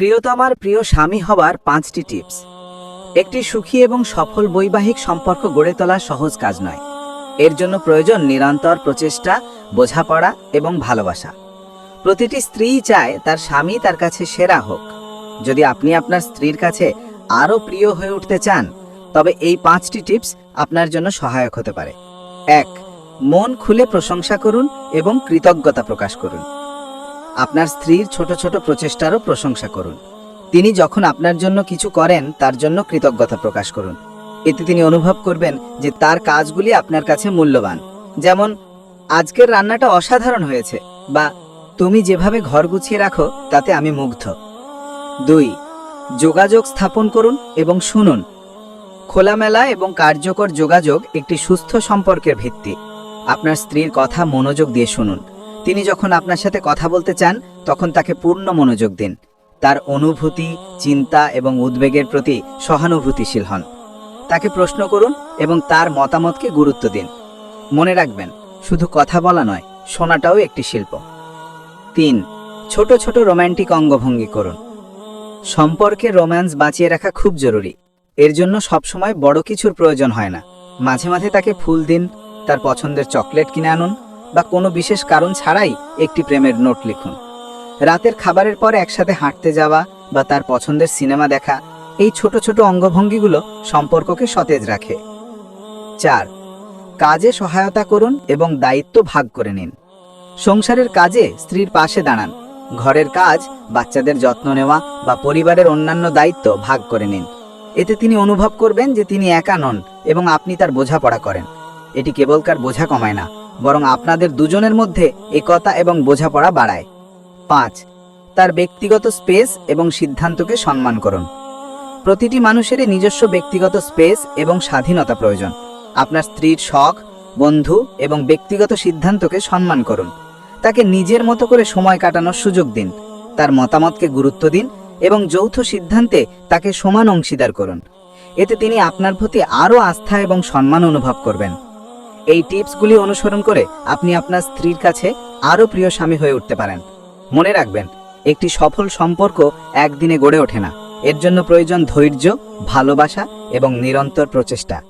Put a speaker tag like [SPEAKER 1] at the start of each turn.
[SPEAKER 1] প্রিয়তমার প্রিয় স্বামী হওয়ার পাঁচটি টিপস। একটি সুখী এবং সফল বৈবাহিক সম্পর্ক গড়ে তোলা সহজ কাজ নয়। এর জন্য প্রয়োজন নিরন্তর প্রচেষ্টা, বোঝাপড়া এবং ভালোবাসা। প্রতিটি স্ত্রী চায় তার স্বামী তার কাছে সেরা হোক। যদি আপনি আপনার স্ত্রীর কাছে আরও প্রিয় হয়ে উঠতে চান, তবে এই পাঁচটি টিপস আপনার জন্য সহায়ক হতে পারে। এক, মন খুলে প্রশংসা করুন এবং কৃতজ্ঞতা প্রকাশ করুন। আপনার স্ত্রীর ছোট ছোট প্রচেষ্টারও প্রশংসা করুন। তিনি যখন আপনার জন্য কিছু করেন, তার জন্য কৃতজ্ঞতা প্রকাশ করুন। এতে তিনি অনুভব করবেন যে তার কাজগুলি আপনার কাছে মূল্যবান। যেমন, আজকের রান্নাটা অসাধারণ হয়েছে বা তুমি যেভাবে ঘর গুছিয়ে রাখো, তাতে আমি মুগ্ধ। দুই, যোগাযোগ স্থাপন করুন এবং শুনুন। খোলামেলা এবং কার্যকর যোগাযোগ একটি সুস্থ সম্পর্কের ভিত্তি। আপনার স্ত্রীর কথা মনোযোগ দিয়ে শুনুন। তিনি যখন আপনার সাথে কথা বলতে চান, তখন তাকে পূর্ণ মনোযোগ দিন। তার অনুভূতি, চিন্তা এবং উদ্বেগের প্রতি সহানুভূতিশীল হন। তাকে প্রশ্ন করুন এবং তার মতামতকে গুরুত্ব দিন। মনে রাখবেন, শুধু কথা বলা নয়, শোনাটাও একটি শিল্প। তিন, ছোট ছোট রোম্যান্টিক অঙ্গভঙ্গি করুন। সম্পর্কে রোম্যান্স বাঁচিয়ে রাখা খুব জরুরি। এর জন্য সবসময় বড় কিছুর প্রয়োজন হয় না। মাঝে মাঝে তাকে ফুল দিন, তার পছন্দের চকলেট কিনে আনুন বা কোনো বিশেষ কারণ ছাড়াই একটি প্রেমের নোট লিখুন। রাতের খাবারের পর একসাথে হাঁটতে যাওয়া বা তার পছন্দের সিনেমা দেখা, এই ছোট ছোট অঙ্গভঙ্গিগুলো সম্পর্ককে সতেজ রাখে। চার, কাজে সহায়তা করুন এবং দায়িত্ব ভাগ করে নিন। সংসারের কাজে স্ত্রীর পাশে দাঁড়ান। ঘরের কাজ, বাচ্চাদের যত্ন নেওয়া বা পরিবারের অন্যান্য দায়িত্ব ভাগ করে নিন। এতে তিনি অনুভব করবেন যে তিনি একা নন এবং আপনি তার বোঝাপড়া করেন। এটি কেবলকার বোঝা কমায় না। বরং আপনাদের দুজনের মধ্যে একতা এবং বোঝাপড়া বাড়ায়। পাঁচ, তার ব্যক্তিগত স্পেস এবং সিদ্ধান্তকে সম্মান করুন। প্রতিটি মানুষেরই নিজস্ব ব্যক্তিগত স্পেস এবং স্বাধীনতা প্রয়োজন। আপনার স্ত্রীর শখ, বন্ধু এবং ব্যক্তিগত সিদ্ধান্তকে সম্মান করুন। তাকে নিজের মতো করে সময় কাটানোর সুযোগ দিন। তার মতামতকে গুরুত্ব দিন এবং যৌথ সিদ্ধান্তে তাকে সমান অংশীদার করুন। এতে তিনি আপনার প্রতি আরও আস্থা এবং সম্মান অনুভব করবেন। এই টিপসগুলি অনুসরণ করে আপনি আপনার স্ত্রীর কাছে আরও প্রিয় স্বামী হয়ে উঠতে পারেন। মনে রাখবেন, একটি সফল সম্পর্ক একদিনে গড়ে ওঠে না। এর জন্য প্রয়োজন ধৈর্য, ভালোবাসা এবং নিরন্তর প্রচেষ্টা।